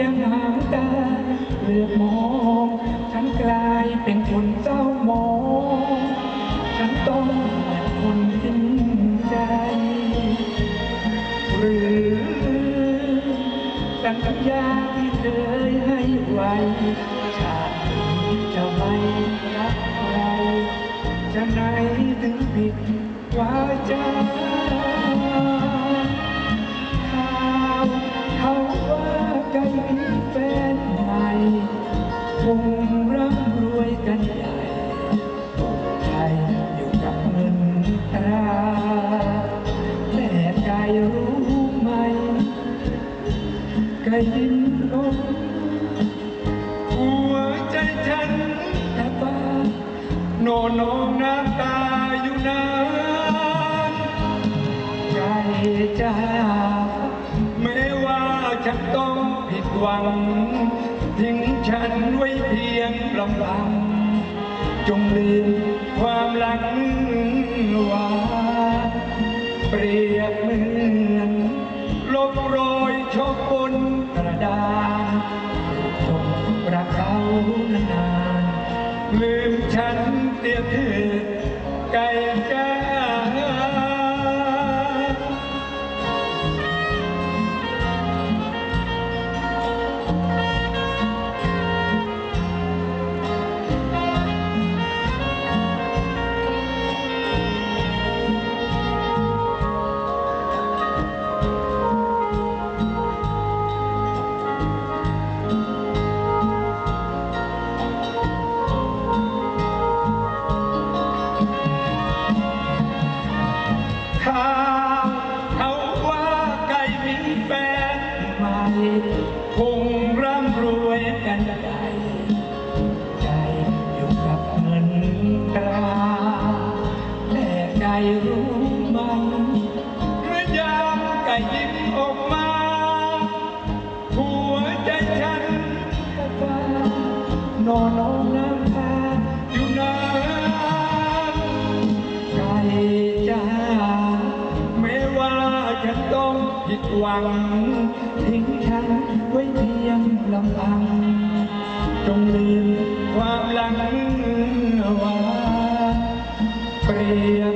ยงหางตาเหลือบมอง ฉันกลายเป็นคนเศร้ามอง ฉันต้องเป็นคนทิ้งใจ หรือสัญญาที่เคยให้ไว้ชาตินี้จะไม่รักเราจะไหนถึงผิดวาจ คงร่ำรวยกันใหญ่ตกใจอยู่กับเงินตราแต่ใจรู้ไหมก็ยิ้มลงหัวใจฉันแทบบ้าโนนองน้ำตาอยู่นานใจจะแม้ว่าฉันต้องผิดหวัง ทิ้งฉันไว้เพียงลำพังจงลืมความหลังหวานเปรียบเหมือนลบรอยชอบนกระดานจงรักเขานานลืมฉันเสียเถิด คงร่ำรวยกันใหญ่ใจอยู่กับเงินตราแต่ใจรู้มันเมื่อยามไก่ยิ้มออกมา หัวใจฉันก็ฟ้านอน หวัง ทิ้งฉันไว้เพียงลำพังจงลืมความหลังหวาเปรียบ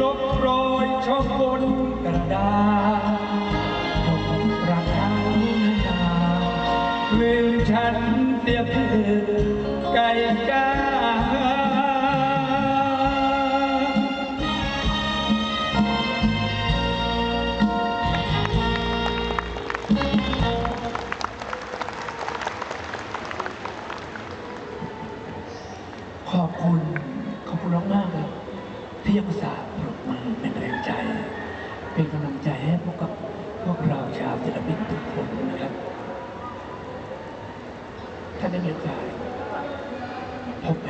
ลบรอยชอบบนกระดาษจงรักเขานาลืมฉันเสียเถิดไก่จ้า ขอบคุณ ขอบคุณมากๆครับที่ยังสาห์ปรบมือเป็นแรงใจ เป็นกำลังใจให้พวกกับพวกเราชาวศิลปินทุกคนนะครับท่านได้มีโอกาสพบไป